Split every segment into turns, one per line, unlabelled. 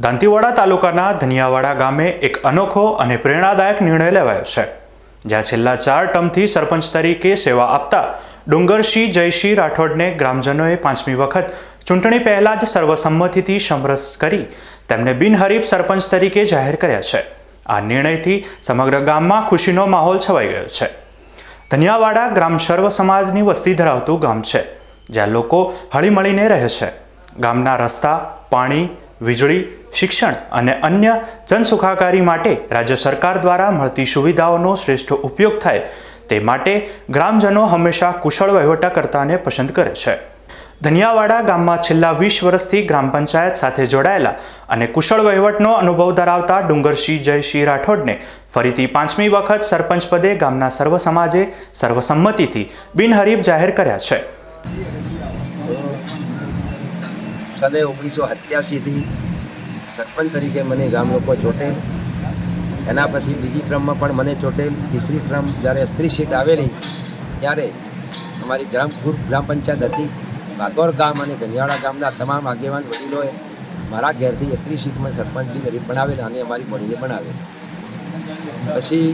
દાંતીવાડા તાલુકાના ધનિયાવાડા ગામે એક અનોખો અને પ્રેરણાદાયક નિર્ણય લેવાયો છે, જ્યાં છેલ્લા ચાર ટર્મથી સરપંચ તરીકે સેવા આપતા ડુંગરસિંહ જયસિંહ રાઠોડને ગ્રામજનોએ પાંચમી વખત ચૂંટણી પહેલાં જ સર્વસંમતિથી સમરસ કરી તેમને બિનહરીફ સરપંચ તરીકે જાહેર કર્યા છે. આ નિર્ણયથી સમગ્ર ગામમાં ખુશીનો માહોલ છવાઈ ગયો છે. ધનિયાવાડા ગ્રામ સર્વ સમાજની વસ્તી ધરાવતું ગામ છે, જ્યાં લોકો હળીમળીને રહે છે. ગામના રસ્તા, પાણી, વીજળી શિક્ષણ અને અન્ય જનસુખાકારી માટે રાજ્ય સરકાર દ્વારા મળતી સુવિધાઓનો શ્રેષ્ઠ ઉપયોગ થાય તે માટે ગ્રામજનો હંમેશા કુશળ વહીવટાકર્તાને પસંદ કરે છે. ધનિયાવાડા ગામમાં છેલ્લા વીસ વર્ષથી ગ્રામ પંચાયત સાથે જોડાયેલા અને કુશળ વહીવટનો અનુભવ ધરાવતા ડુંગરસિંહ જયસિંહ રાઠોડને ફરીથી પાંચમી વખત સરપંચ પદે ગામના સર્વ સમાજે સર્વસંમતિથી બિનહરીફ જાહેર કર્યા છે.
સદે ઓગણીસો સત્યાસીથી સરપંચ તરીકે મને ગામ લોકો ચોંટેલ. એના પછી બીજી ટ્રમમાં પણ મને ચોંટેલ. તીસરી ટ્રમ જ્યારે સ્ત્રી સીટ આવેલી, ત્યારે અમારી ગ્રામ ગ્રામ પંચાયત હતી. ભાગોર ગામ અને ગંજાળા ગામના તમામ આગેવાન વડીલોએ મારા ઘેરથી સ્ત્રી સીટમાં સરપંચની ગરીબ બનાવેલા અને અમારી બોડીને બનાવેલ પછી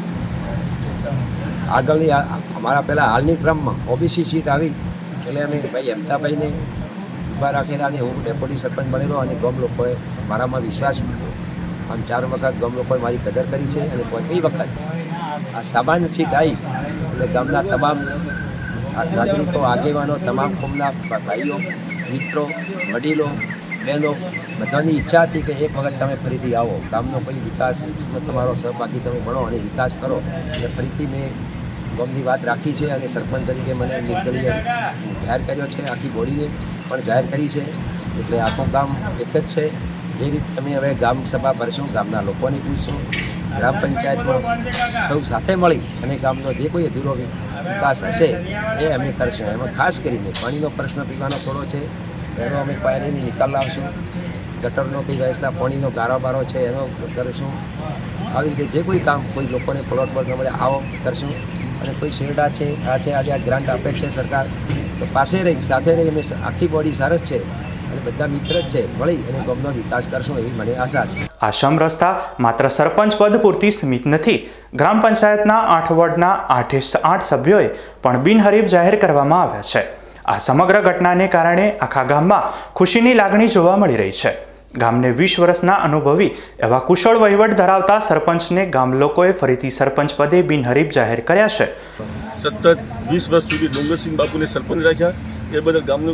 આગળની અમારા પહેલાં હાલની ટ્રમમાં ઓબીસી સીટ આવી. એટલે અમે ભાઈ અમતાભાઈને ઊભા રાખીને અને હું ડેપ્યુટી સરપંચ બનેલો અને ગમ લોકોએ મારામાં વિશ્વાસ મૂક્યો. આમ ચાર વખત ગમ લોકોએ મારી કદર કરી છે અને પાંચમી વખત આ સામાન્ય સીટ આવી એટલે ગામના તમામ નાગરિકો, આગેવાનો, તમામ કોમના ભાઈઓ, મિત્રો, વડીલો, બહેનો, બધાની ઈચ્છા હતી કે એક વખત તમે ફરીથી આવો. ગામનો કોઈ વિકાસ, તમારો સહભાગી તમે બનો અને વિકાસ કરો. એટલે ફરીથી મેં ગામની વાત રાખી છે અને સરપંચ તરીકે મને નિર્દલીય જાહેર કર્યો છે, આખી બોડીએ પણ જાહેર કરી છે. એટલે આખું ગામ એક જ છે. એ રીતે તમે હવે ગામ સભા ભરશું, ગામના લોકોને પૂછશો, ગ્રામ પંચાયતમાં સૌ સાથે મળી અને ગામનો જે કોઈ અધૂરો વિકાસ હશે એ અમે કરશું. એમાં ખાસ કરીને પાણીનો પ્રશ્ન પીવાનો થોડો છે. એનો અમે પાણીની નિકાલ લાવશું. ગટરનો કંઈ વ્યવસ્થા, પાણીનો ગારો બારો છે એનો કરીશું. આવી રીતે જે કોઈ કામ કોઈ લોકોને પ્લોટ પર ગમે આવો કરશું. અને કોઈ શેરડા છે, આ છે, આજે આ ગ્રાન્ટ આપે છે સરકાર. તો પાસે રહી સાથે રહી અમે આખી બોડી સરસ છે અને બધા મિત્ર જ છે. મળી અને ગામનો વિકાસ કરશું એવી મને આશા છે.
આ સમરસતા માત્ર સરપંચ પદ પૂરતી સીમિત નથી. ગ્રામ પંચાયતના આઠ વોર્ડના આઠે આઠ સભ્યોએ પણ બિનહરીફ જાહેર કરવામાં આવ્યા છે. આ સમગ્ર ઘટનાને કારણે આખા ગામમાં ખુશીની લાગણી જોવા મળી રહી છે. ગામને વીસ વર્ષના અનુભવી એવા કુશળ વહીવટ ધરાવતા સરપંચને ગામ લોકોએ ફરીથી સરપંચ પદે બિનહરીફ જાહેર કર્યા છે.
સતત વીસ વર્ષ સુધી ડુંગરસિંહ બાપુને સરપંચ રાખ્યા. એ બદલ ગામનો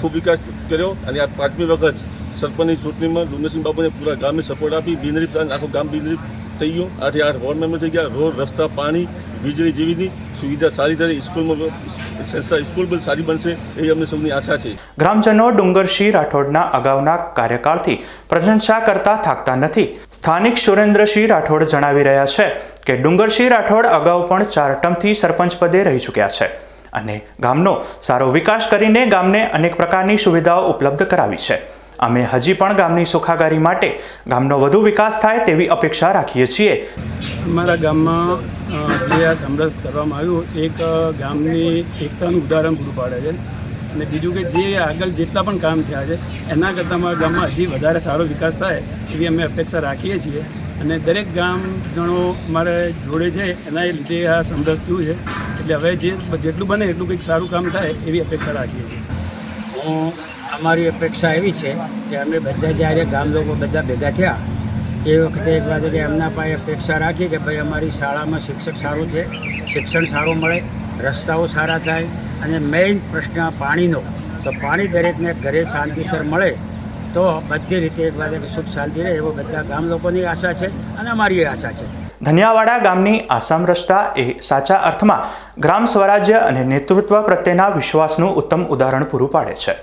ખૂબ વિકાસ કર્યો અને આ પાંચમી વખત સરપંચની ચૂંટણીમાં ડુંગરસિંહ બાપુને પૂરા ગામને સપોર્ટ આપી, બિનહરીફ આખું ગામ બિનહરીફ થઈ ગયું. આઠે આઠ વોર્ડ મેમ્બર થઈ ગયા. રોડ, રસ્તા, પાણી વીજળી જેવીની સુવિધા સારી થઈ સ્કૂલમાં સંસ્થા સ્કૂલ પણ સારી બનશે એ અમને સૌની આશા છે.
ગ્રામજનો ડુંગરસિંહ રાઠોડના અગાઉના કાર્યકાળથી પ્રશંસા કરતા થાકતા નથી. સ્થાનિક સુરેન્દ્રસિંહ રાઠોડ જણાવી રહ્યા છે કે ડુંગરસિંહ રાઠોડ અગાઉ પણ ચાર ટર્મથી સરપંચ પદે રહી ચૂક્યા છે અને ગામનો સારો વિકાસ કરીને ગામને અનેક પ્રકારની સુવિધાઓ ઉપલબ્ધ કરાવી છે. અમે હજી પણ ગામની સુખાકારી માટે ગામનો વધુ વિકાસ થાય તેવી અપેક્ષા રાખીએ છીએ.
અમારા ગામમાં જે આ સમરસ કરવામાં આવ્યું. એક ગામની એકતાનું ઉદાહરણ પૂરું પાડે છે. અને બીજું કે જે આગળ જેટલા પણ કામ થયા છે, એના કરતાં અમારા ગામમાં હજી વધારે સારો વિકાસ થાય એવી અમે અપેક્ષા રાખીએ છીએ. અને દરેક ગામ જણો અમારે જોડે છે, એના લીધે આ સમરસ થયું છે. એટલે હવે જે જેટલું બને એટલું કંઈક સારું કામ થાય એવી અપેક્ષા રાખીએ છીએ.
હું અમારી અપેક્ષા એવી છે કે અમે બધા જ્યારે ગામ લોકો બધા ભેગા થયા એ વખતે એક વાત કે એમના પાસે અપેક્ષા રાખી કે ભાઈ અમારી શાળામાં શિક્ષક સારું છે, શિક્ષણ સારું મળે, રસ્તાઓ સારા થાય અને મેઇન પ્રશ્ન પાણીનો. તો પાણી દરેકને ઘરે શાંતિસર મળે, તો બધી રીતે એક વાત કે સુખ શાંતિ રહે એવો બધા ગામ લોકોની આશા છે અને અમારી આશા છે.
ધનિયાવાડા ગામની આસામ રસ્તા એ સાચા અર્થમાં ગ્રામ સ્વરાજ્ય અને નેતૃત્વ પ્રત્યેના વિશ્વાસનું ઉત્તમ ઉદાહરણ પૂરું પાડે છે.